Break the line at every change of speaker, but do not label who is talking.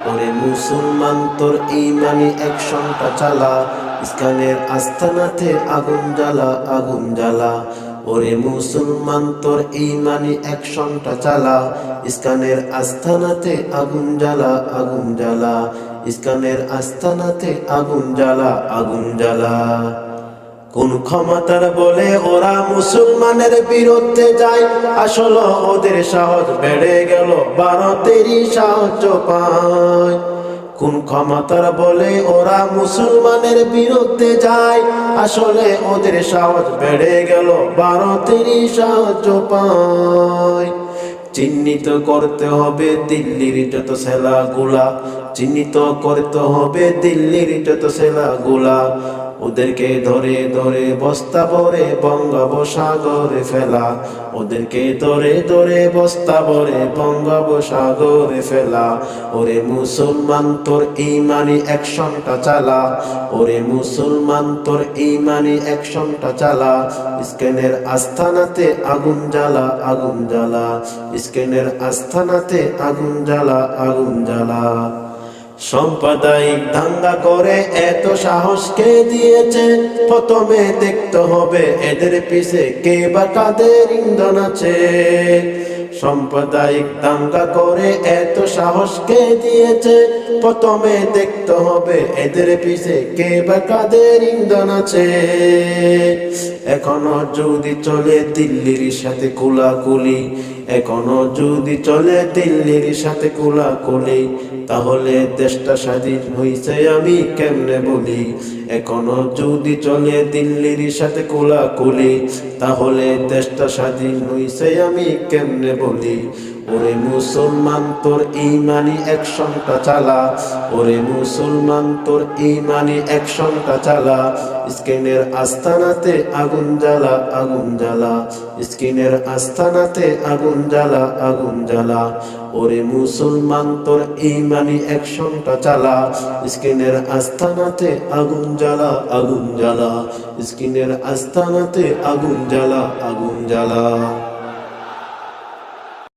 ওরে মুসলমান, তোর ইমানি অ্যাকশনটা চালা। ইসকানের আস্তানাতে আগুন জ্বালা আগুন জ্বালা। ওরে মুসলমান, তোর ইমানি অ্যাকশনটা চালা। ইসকানের আস্তানাতে আগুন জ্বালা আগুন জ্বালা। ইসকানের আস্তানাতে আগুন জ্বালা আগুন জ্বালা। কোন ক্ষমতার বলে ওরা মুসলমানের বিরুদ্ধে যায়। আসলে ওদের সাহস বেড়ে গেল, ভারতেরই সাহায্য পায়। কোন ক্ষমতার বলে ওরা মুসলমানের বিরুদ্ধে যায়। আসলে ওদের সাহস বেড়ে গেল, ভারতেরই সাহায্য পায়। চিহ্নিত করতে হবে দিল্লির যত সেলাগুলা চিহ্নিত করতে হবে দিল্লির যত সেলাগুলা ওদেরকে ধরে ধরে বস্তা ভরে বঙ্গোপসাগরে ফেলা। ওদেরকে ধরে ধরে বস্তা ভরে বঙ্গোপসাগরে ফেলা। ওরে মুসলমান, তোর ইমানি অ্যাকশনটা চালা। ওরে মুসলমান, তোর ইমানি অ্যাকশনটা চালা। স্কেনের আস্থানাতে আগুন জ্বালা আগুন জ্বালা। স্কেনের আস্থানাতে আগুন জ্বালা আগুন জ্বালা। সাম্প্রদায়িক দাঙ্গা করে এত সাহস কে দিয়েছে? প্রথমে দেখতে হবে এদের পিছে কে বা কাদের ইন্ধন আছে। সাম্প্রদায়িক দাঙ্গা করে এত সাহস কে দিয়েছে? প্রথমে দেখতে হবে এদের পিছে কে বা কাদের ইন্ধন আছে। এখনও যদি চলে দিল্লির সাথে কুলাকুলি এখনও যদি চলে দিল্লির সাথে কোলা কোলে তাহলে দেশটা স্বাধীন হইছে আমি কেমনে বলি? এখনও যদি চলে দিল্লির সাথে কুলাকুলি, তাহলে দেশটা স্বাধীন হইছে আমি কেমনে বলি? ওরে মুসলমান, তোর ইমানি অ্যাকশনটা চালা। ওরে মুসলমান, তোর ইমানি অ্যাকশনটা চালা। স্কিনের আস্তানাতে আগুন জ্বালা আগুন জ্বালা। স্কিনের আস্তানাতে আগুন জ্বালা আগুন জ্বালা ওরে মুসলমান, তোর ইমানি অ্যাকশনটা চালা। স্কিনের আস্তানাতে আগুন জ্বালা আগুন জ্বালা স্কিনের আস্তানাতে আগুন জ্বালা আগুন জ্বালা